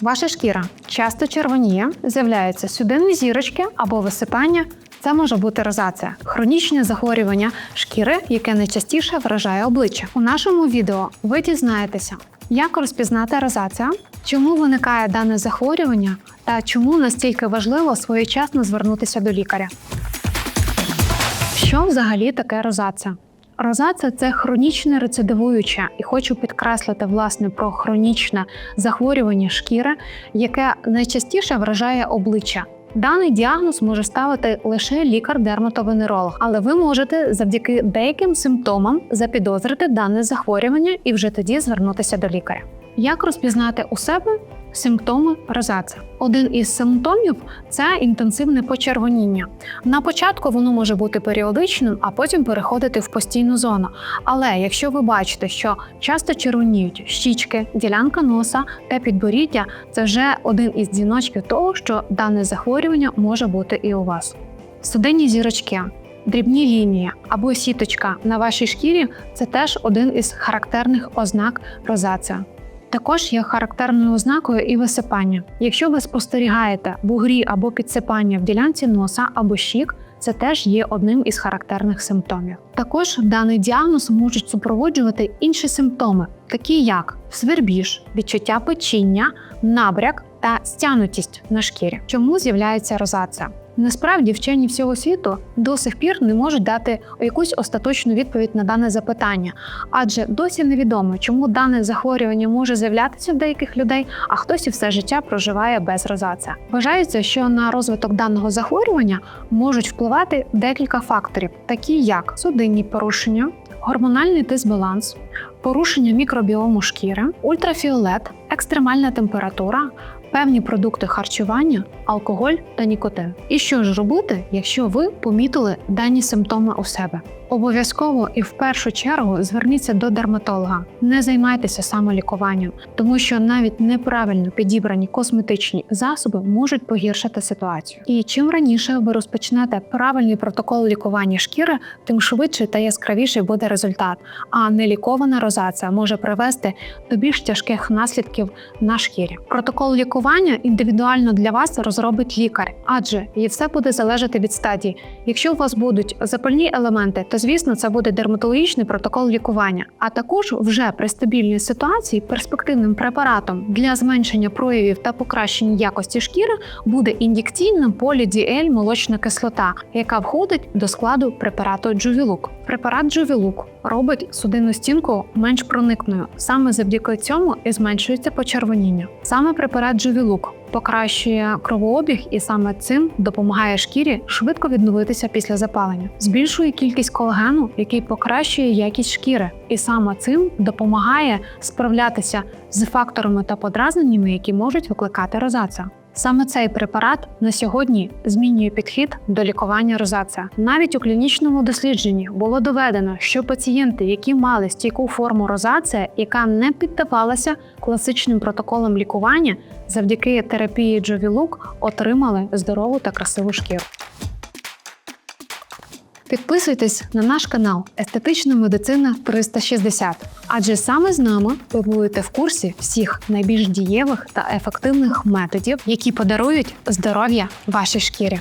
Ваша шкіра часто червоніє, з'являються судинні зірочки або висипання. Це може бути розація, хронічне захворювання шкіри, яке найчастіше вражає обличчя. У нашому відео ви дізнаєтеся, як розпізнати розація, чому виникає дане захворювання та чому настільки важливо своєчасно звернутися до лікаря. Що взагалі таке розація? Розація це хронічне рецидивуюче, і хочу підкреслити власне про хронічне захворювання шкіри, яке найчастіше вражає обличчя. Даний діагноз може ставити лише лікар-дерматовенеролог, але ви можете завдяки деяким симптомам запідозрити дане захворювання і вже тоді звернутися до лікаря. Як розпізнати у себе симптоми розації? Один із симптомів це інтенсивне почервоніння. На початку воно може бути періодичним, а потім переходити в постійну зону. Але якщо ви бачите, що часто червоніють щічки, ділянка носа та підборіддя, це вже один із дзвіночків того, що дане захворювання може бути і у вас. Судинні зірочки. Дрібні лінії або сіточка на вашій шкірі це теж один із характерних ознак розація. Також є характерною ознакою і висипання. Якщо ви спостерігаєте бугрі або підсипання в ділянці носа або щік, це теж є одним із характерних симптомів. Також даний діагноз можуть супроводжувати інші симптоми, такі як свербіж, відчуття печіння, набряк та стянутість на шкірі. Чому з'являється розація? Насправді вчені всього світу до сих пір не можуть дати якусь остаточну відповідь на дане запитання, адже досі невідомо, чому дане захворювання може з'являтися в деяких людей, а хтось і все життя проживає без розація. Вважається, що на розвиток даного захворювання можуть впливати декілька факторів, такі як судинні порушення, гормональний дисбаланс, порушення мікробіому шкіри, ультрафіолет, екстремальна температура. Певні продукти харчування, алкоголь та нікотин. І що ж робити, якщо ви помітили дані симптоми у себе? Обов'язково і в першу чергу зверніться до дерматолога. Не займайтеся самолікуванням, тому що навіть неправильно підібрані косметичні засоби можуть погіршити ситуацію. І чим раніше ви розпочнете правильний протокол лікування шкіри, тим швидше та яскравіший буде результат. А нелікована розація може привести до більш тяжких наслідків на шкірі. Протокол лікування індивідуально для вас розробить лікар, адже і все буде залежати від стадії. Якщо у вас будуть запальні елементи, то звісно це буде дерматологічний протокол лікування. А також вже при стабільній ситуації перспективним препаратом для зменшення проявів та покращення якості шкіри буде ін'єкційна полідіель молочна кислота, яка входить до складу препарату Джувілук. Препарат Джувілук робить судинну стінку менш проникною. Саме завдяки цьому і зменшується почервоніння. Саме препарат Джувілук покращує кровообіг і саме цим допомагає шкірі швидко відновитися після запалення, збільшує кількість колагену, який покращує якість шкіри, і саме цим допомагає справлятися з факторами та подразненнями, які можуть викликати розацію. Саме цей препарат на сьогодні змінює підхід до лікування розаця. Навіть у клінічному дослідженні було доведено, що пацієнти, які мали стійку форму розація, яка не піддавалася класичним протоколам лікування, завдяки терапії Джовілук отримали здорову та красиву шкіру. Підписуйтесь на наш канал Естетична медицина 360, адже саме з нами ви будете в курсі всіх найбільш дієвих та ефективних методів, які подарують здоров'я вашій шкірі.